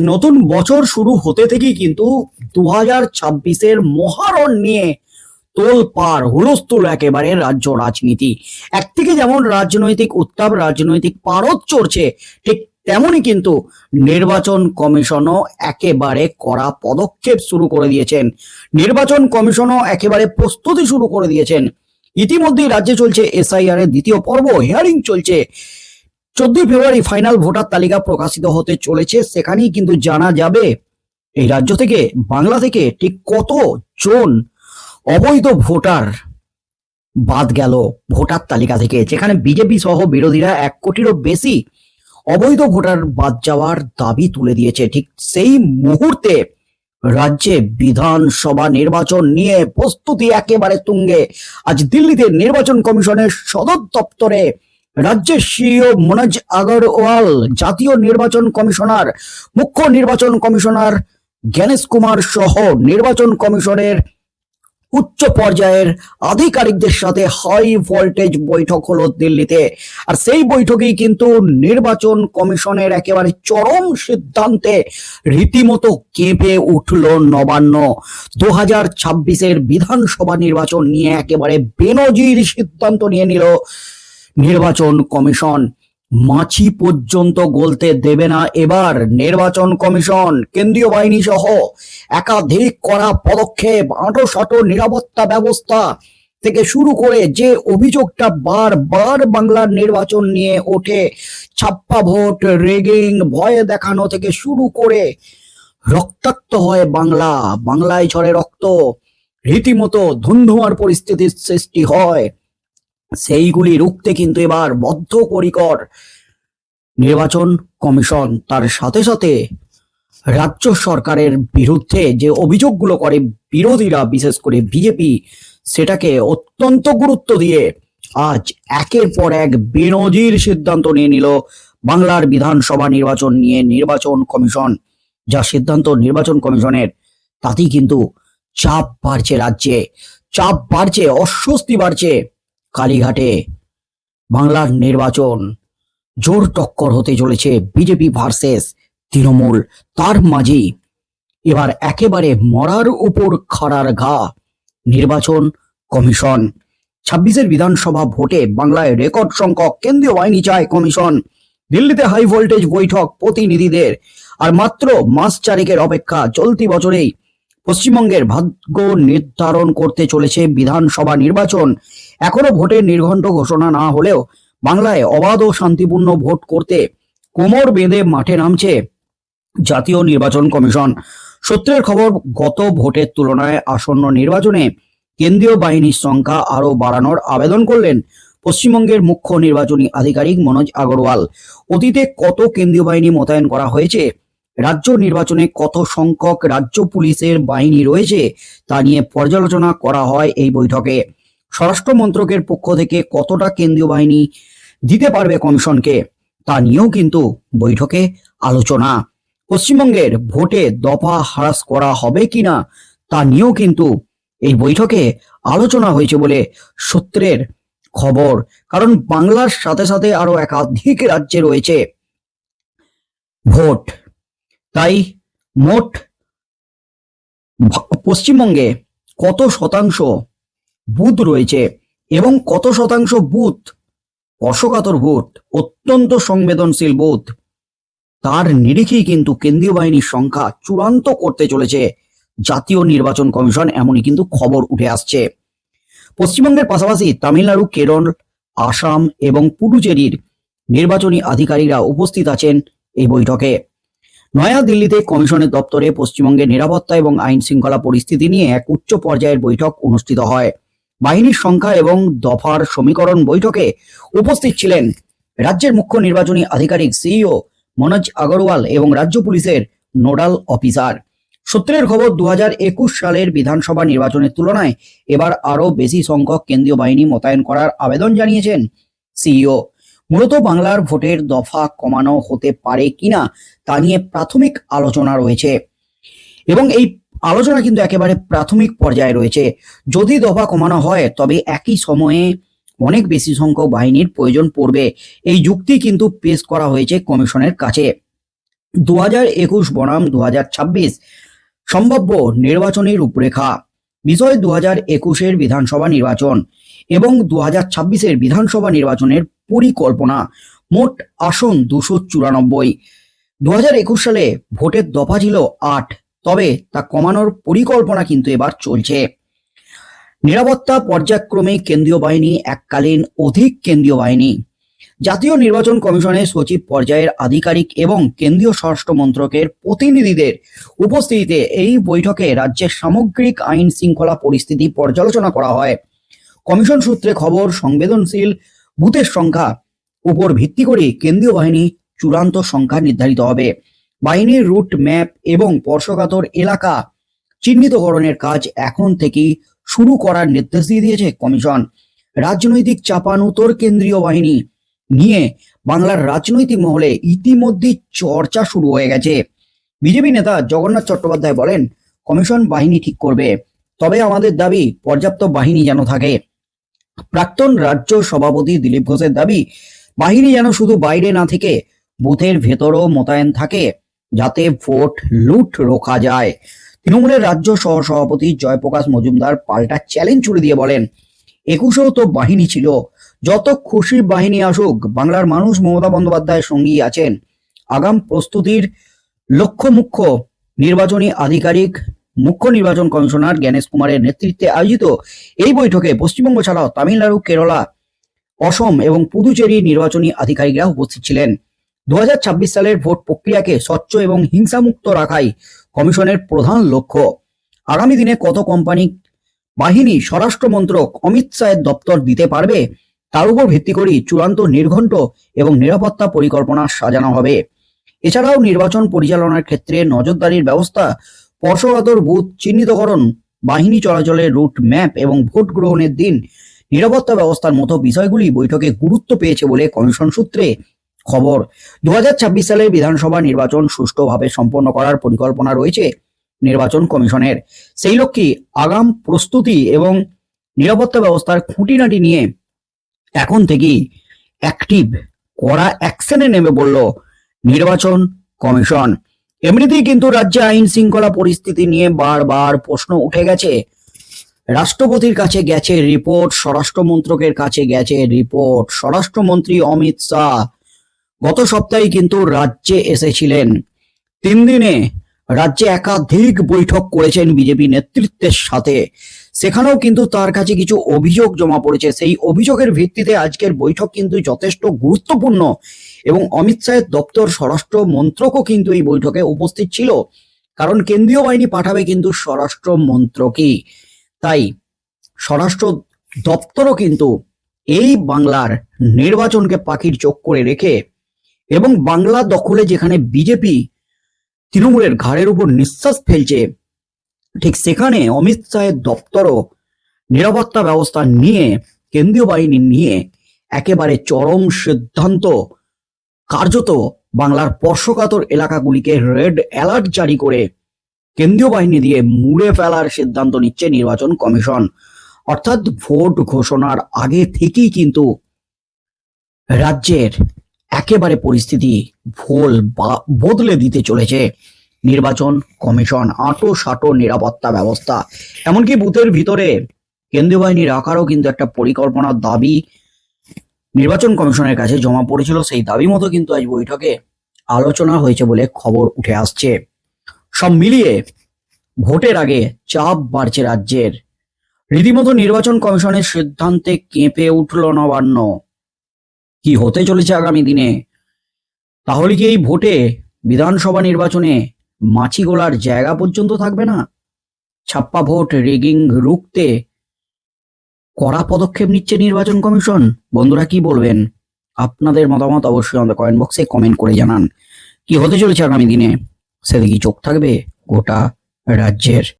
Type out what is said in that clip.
নতুন বছর শুরু হতে থেকেই কিন্তু দু হাজার ছাব্বিশের মহারণ নিয়ে তোল পার হুলস্থুল একেবারে রাজ্য রাজনীতি। একদিকে যেমন রাজনৈতিক উত্তাপ, রাজনৈতিক পারদ চড়ছে, ঠিক তেমনই কিন্তু নির্বাচন কমিশনও একেবারে করা পদক্ষেপ শুরু করে দিয়েছেন। নির্বাচন কমিশনও একেবারে প্রস্তুতি শুরু করে দিয়েছেন। ইতিমধ্যেই রাজ্যে চলছে এসআইআর এর দ্বিতীয় পর্ব হিয়ারিং চলছে। চোদ্দই ফেব্রুয়ারি ফাইনাল ভোটার তালিকা প্রকাশিত হতে চলেছে। সেখানেই কিন্তু জানা যাবে এই রাজ্য থেকে বাংলা থেকে ঠিক কত জন অবৈধ ভোটার বাদ গেল ভোটার তালিকা থেকে। যেখানে বিজেপি সহ বিরোধীরা এক কোটিরও বেশি অবৈধ ভোটার বাদ যাওয়ার দাবি তুলে দিয়েছে। ঠিক সেই মুহূর্তে রাজ্যে বিধানসভা নির্বাচন নিয়ে প্রস্তুতি একেবারে তুঙ্গে। আজ দিল্লিতে নির্বাচন কমিশনের সদর দপ্তরে রাজ্যের সিইও মনোজ আগরওয়াল, জাতীয় নির্বাচন কমিশনার, মুখ্য নির্বাচন কমিশনার জ্ঞানেশ কুমার সহ নির্বাচন কমিশনের উচ্চ পর্যায়ের আধিকারিকদের সাথে হাই ভোল্টেজ বৈঠক হলো দিল্লিতে। আর সেই বৈঠকেই কিন্তু নির্বাচন কমিশনের একেবারে চরম সিদ্ধান্তে রীতিমতো কেঁপে উঠল নবান্ন। দু হাজার বিধানসভা নির্বাচন নিয়ে একেবারে বেনজির সিদ্ধান্ত নিয়ে নিল নির্বাচন কমিশন মাছি পর্যন্ত গলতে দেবে না এবার নির্বাচন কমিশন, কেন্দ্রীয় বাহিনী সহ একাধিক করা পদক্ষেপ আঁটো সাঁটো নিরাপত্তা ব্যবস্থা থেকে শুরু করে যে অভিযোগটা বারবার বাংলার নির্বাচন নিয়ে ওঠে, ছাপ্পা ভোট, রেগিং, ভয় দেখানো থেকে শুরু করে রক্তাক্ত হয় বাংলা। বাংলায় ঝরে রক্ত, রীতিমতো ধুন্ধুমার পরিস্থিতির সৃষ্টি হয়। সেইগুলি রুখতে কিন্তু এবার বদ্ধ বদ্ধপরিকর নির্বাচন কমিশন তার সাথে সাথে রাজ্য সরকারের বিরুদ্ধে যে অভিযোগগুলো করে বিরোধীরা, বিশেষ করে বিজেপি, সেটাকে অত্যন্ত গুরুত্ব দিয়ে আজ একের পর এক বেনজির সিদ্ধান্ত নিয়ে নিল বাংলার বিধানসভা নির্বাচন নিয়ে নির্বাচন কমিশন। যা সিদ্ধান্ত নির্বাচন কমিশনের, তাতেই কিন্তু চাপ বাড়ছে রাজ্যে। চাপ বাড়ছে, অস্বস্তি বাড়ছে। কালীঘাটে। বাংলার নির্বাচন জোর টক্কর হতে চলেছে বিজেপি ভার্সেস তৃণমূল। তার মাঝেই এবার একেবারে মরার উপর খাড়ার ঘা নির্বাচন কমিশন। ছাব্বিশের বিধানসভা ভোটে বাংলায় রেকর্ড সংখ্যক কেন্দ্রীয় বাহিনী চায় কমিশন। দিল্লিতে হাই ভোল্টেজ বৈঠক প্রতিনিধিদের। আর মাত্র মাস চারেকের অপেক্ষা চলতি বছরেই পশ্চিমবঙ্গের ভাগ্য নির্ধারণ করতে চলেছে বিধানসভা নির্বাচন। এখনও ভোটের নির্ঘণ্ট ঘোষণা না হলেও বাংলায় অবাধ ও শান্তিপূর্ণ ভোট করতে কোমর বেঁধে মাঠে নামছে জাতীয় নির্বাচন কমিশন। সূত্রের খবর, গত ভোটের তুলনায় আসন্ন নির্বাচনে কেন্দ্রীয় বাহিনীর সংখ্যা আরও বাড়ানোর আবেদন করলেন পশ্চিমবঙ্গের মুখ্য নির্বাচনী আধিকারিক মনোজ আগরওয়াল। অতীতে কত কেন্দ্রীয় বাহিনী মোতায়েন করা হয়েছে? রাজ্য নির্বাচনে কত সংখ্যক রাজ্য পুলিশের বাহিনী রয়েছে, তা নিয়ে পর্যালোচনা করা হয় এই বৈঠকে। স্বরাষ্ট্র মন্ত্রকের পক্ষ থেকে কতটা কেন্দ্রীয় বাহিনী দিতে পারবে কমিশনকে, তা নিয়েও কিন্তু বৈঠকে আলোচনা। পশ্চিমবঙ্গের ভোটে দফা হ্রাস করা হবে কিনা, তা নিয়েও কিন্তু এই বৈঠকে আলোচনা হয়েছে বলে সূত্রের খবর। কারণ বাংলার সাথে সাথে আরও একাধিক রাজ্যে রয়েছে ভোট। তাই মোট পশ্চিমবঙ্গে কত শতাংশ বুথ রয়েছে এবং কত শতাংশ বুথ অশোকাতর ভোট, অত্যন্ত সংবেদনশীল বুথ, তার নিরিখেই কিন্তু কেন্দ্রীয় বাহিনীর সংখ্যা চূড়ান্ত করতে চলেছে জাতীয় নির্বাচন কমিশন, এমনই কিন্তু খবর উঠে আসছে। পশ্চিমবঙ্গের পাশাপাশি তামিলনাড়ু, কেরল, আসাম এবং পুডুচেরির নির্বাচনী আধিকারিকরা উপস্থিত আছেন এই বৈঠকে। নয়া দিল্লিতে কমিশনের দপ্তরে পশ্চিমবঙ্গের নিরাপত্তা এবং আইন শৃঙ্খলা পরিস্থিতি নিয়ে এক উচ্চ পর্যায়ের বৈঠক অনুষ্ঠিত হয়। বাহিনীর সংখ্যা এবং দফার সমীকরণ বৈঠকে উপস্থিত ছিলেন রাজ্যের মুখ্য নির্বাচনী আধিকারিক সিইও মনোজ আগরওয়াল এবং রাজ্য পুলিশের নোডাল অফিসার। সূত্রের খবর দু হাজার একুশ সালের বিধানসভা নির্বাচনের তুলনায় এবার আরও বেশি সংখ্যক কেন্দ্রীয় বাহিনী মোতায়েন করার আবেদন জানিয়েছেন সিইও। মূলত বাংলার ভোটের দফা কমানো হতে পারে কিনা তা নিয়ে প্রাথমিক আলোচনা রয়েছে। এবং এই আলোচনা কিন্তু একেবারে প্রাথমিক পর্যায়ে রয়েছে। যদি দফা কমানো হয়, তবে একই সময়ে অনেক বেশি সংখ্যক বাহিনীর প্রয়োজন পড়বে। এই যুক্তি কিন্তু পেশ করা হয়েছে কমিশনের কাছে। দু হাজার একুশ বনাম দু হাজার ছাব্বিশ সম্ভাব্য নির্বাচনী রূপরেখা। বিষয় দু হাজার একুশের বিধানসভা নির্বাচন এবং দু হাজার ছাব্বিশের বিধানসভা নির্বাচনের পরিকল্পনা। মোট আসন দুশো চুরানব্বই। দু হাজার একুশ সালে ভোটের দফা ছিল আট, তবে তা কমানোর পরিকল্পনা কিন্তু এবার চলছে। নিরাপত্তা পর্যায়ক্রমে কেন্দ্রীয় বাহিনী এককালীন অধিক কেন্দ্রীয় বাহিনী জাতীয় নির্বাচন কমিশনের সচিব পর্যায়ের আধিকারিক এবং কেন্দ্রীয় স্বরাষ্ট্র মন্ত্রকের প্রতিনিধিদের উপস্থিতিতে এই বৈঠকে রাজ্যের সামগ্রিক আইন শৃঙ্খলা পরিস্থিতি পর্যালোচনা করা হয়। কমিশন সূত্রে খবর, সংবেদনশীল বুথের সংখ্যা উপর ভিত্তি করে কেন্দ্রীয় বাহিনী চূড়ান্ত সংখ্যা নির্ধারিত হবে। বাহিনীর রুট ম্যাপ এবং স্পর্শকাতর এলাকা চিহ্নিতকরণের কাজ এখন থেকেই শুরু করার নির্দেশ দিয়ে দিয়েছে কমিশন। রাজনৈতিক চাপানুতর কেন্দ্রীয় বাহিনী নিয়ে বাংলার রাজনৈতিক মহলে ইতিমধ্যে চর্চা শুরু হয়ে গেছে। বিজেপি নেতা জগন্নাথ চট্টোপাধ্যায় বলেন, কমিশন বাহিনী ঠিক করবে। তবে আমাদের দাবি, পর্যাপ্ত বাহিনী যেন থাকে। প্রাক্তন রাজ্য সভাপতি দিলীপ ঘোষের দাবি, বাহিনী যেন শুধু বাইরে না থেকে বুথের ভেতরও মোতায়েন থাকে, যাতে ভোট লুট রোখা যায়। তৃণমূলের রাজ্য সহ সভাপতি জয়প্রকাশ মজুমদার পাল্টা চ্যালেঞ্জ ছুড়ে দিয়ে বলেন, একুশেও তো বাহিনী ছিল। যত খুশি বাহিনী আসুক, বাংলার মানুষ মমতা বন্দ্যোপাধ্যায়ের সঙ্গী আছেন। আগাম প্রস্তুতির লক্ষ্য মুখ্য নির্বাচনী আধিকারিক, মুখ্য নির্বাচন কমিশনার জ্ঞানেশ কুমারের নেতৃত্বে আয়োজিত এই বৈঠকে পশ্চিমবঙ্গ ছাড়াও তামিলনাড়ু, কেরলা, অসম এবং পুদুচেরি নির্বাচনী আধিকারিকরা উপস্থিত ছিলেন। দু হাজার ছাব্বিশ সালের ভোট প্রক্রিয়াকে স্বচ্ছ এবং হিংসামুক্ত রাখাই কমিশনের প্রধান লক্ষ্য। আগামী দিনে কত কোম্পানি বাহিনী স্বরাষ্ট্র মন্ত্রক অমিত শাহের দপ্তর দিতে পারবে? তার উপর ভিত্তি করেই চূড়ান্ত নির্ঘণ্ট এবং নিরাপত্তা পরিকল্পনা সাজানো হবে। এছাড়াও নির্বাচন পরিচালনার ক্ষেত্রে নজরদারির ব্যবস্থা স্পর্শকাতর বুথ, চিহ্নিতকরণ, বাহিনী চলাচলের রুট ম্যাপ এবং ভোট গ্রহণের দিন নিরাপত্তা ব্যবস্থার মতো বিষয়গুলি বৈঠকে গুরুত্ব পেয়েছে বলে কমিশন সূত্রে খবর। দু হাজার ছাব্বিশ সালের বিধানসভা নির্বাচন সুষ্ঠুভাবে সম্পন্ন করার পরিকল্পনা রয়েছে নির্বাচন কমিশনের। সেই লক্ষ্যে আগাম প্রস্তুতি এবং নিরাপত্তা ব্যবস্থার খুঁটিনাটি নিয়ে এখন থেকেই অ্যাক্টিভ কড়া অ্যাকশনে নেমে পড়ল নির্বাচন কমিশন। এমনিতেই কিন্তু রাজ্যে আইন শৃঙ্খলা পরিস্থিতি নিয়ে বারবার প্রশ্ন উঠে গেছে। রাষ্ট্রপতির কাছে গেছে রিপোর্ট স্বরাষ্ট্র মন্ত্রকের কাছে গেছে রিপোর্ট স্বরাষ্ট্রমন্ত্রী অমিত শাহ। গত সপ্তাহে কিন্তু রাজ্যে এসেছিলেন। তিন দিনে রাজ্যে একাধিক বৈঠক করেছেন বিজেপি নেতৃত্বের সাথে। সেখানেও কিন্তু তার কাছে কিছু অভিযোগ জমা পড়েছে। সেই অভিযোগের ভিত্তিতে আজকের বৈঠক কিন্তু যথেষ্ট গুরুত্বপূর্ণ এবং অমিত শাহের দপ্তর, স্বরাষ্ট্র মন্ত্রকও কিন্তু এই বৈঠকে উপস্থিত ছিল। কারণ কেন্দ্রীয় বাহিনী পাঠাবে কিন্তু স্বরাষ্ট্র মন্ত্রকই। তাই স্বরাষ্ট্র দপ্তরও কিন্তু এই বাংলার নির্বাচনকে পাখির চোখ করে রেখে এবং বাংলা দখলে যেখানে বিজেপি তৃণমূলের ঘাড়ের উপর নিঃশ্বাস ফেলছে ঠিক সেখানে অমিত শাহের দপ্তরও নিরাপত্তা ব্যবস্থা নিয়ে, কেন্দ্রীয় বাহিনী নিয়ে একেবারে চরম সিদ্ধান্ত। কার্যত বাংলার স্পর্শকাতর এলাকাগুলিকে রেড অ্যালার্ট জারি করে কেন্দ্রীয় বাহিনী দিয়ে মুড়ে ফেলার সিদ্ধান্ত নিচ্ছে নির্বাচন কমিশন। অর্থাৎ ভোট ঘোষণার আগে থেকেই কিন্তু রাজ্যের একেবারে পরিস্থিতি ভোল বদলে দিতে চলেছে। নির্বাচন কমিশন আটো সাটো নিরাপত্তা ব্যবস্থা। এমনকি বুথের ভিতরে কেন্দ্রীয় বাহিনী রাখারও কিন্তু একটা পরিকল্পনার দাবি নির্বাচন কমিশনের কাছে জমা পড়েছিল। সেই দাবি মতো কিন্তু আজ বৈঠকে আলোচনা হয়েছে বলে খবর উঠে আসছে। সব মিলিয়ে ভোটের আগে চাপ বাড়ছে রাজ্যের। রীতিমতো নির্বাচন কমিশনের সিদ্ধান্তে কেঁপে উঠল নবান্ন। কি হতে চলেছে আগামী দিনে? তাহলে কি এই ভোটে বিধানসভা নির্বাচনে মাছি গোলার জায়গা পর্যন্ত থাকবে না। ছাপ্পা ভোট রেগিং রুখতে কড়া পদক্ষেপ নিচ্ছে নির্বাচন কমিশন। বন্ধুরা কি বলবেন? আপনাদের মতামত অবশ্যই আমাদের কমেন্ট বক্সে কমেন্ট করে জানান। কি হতে চলেছে আগামী দিনে? সেদিকে চোখ থাকবে? গোটা রাজ্যের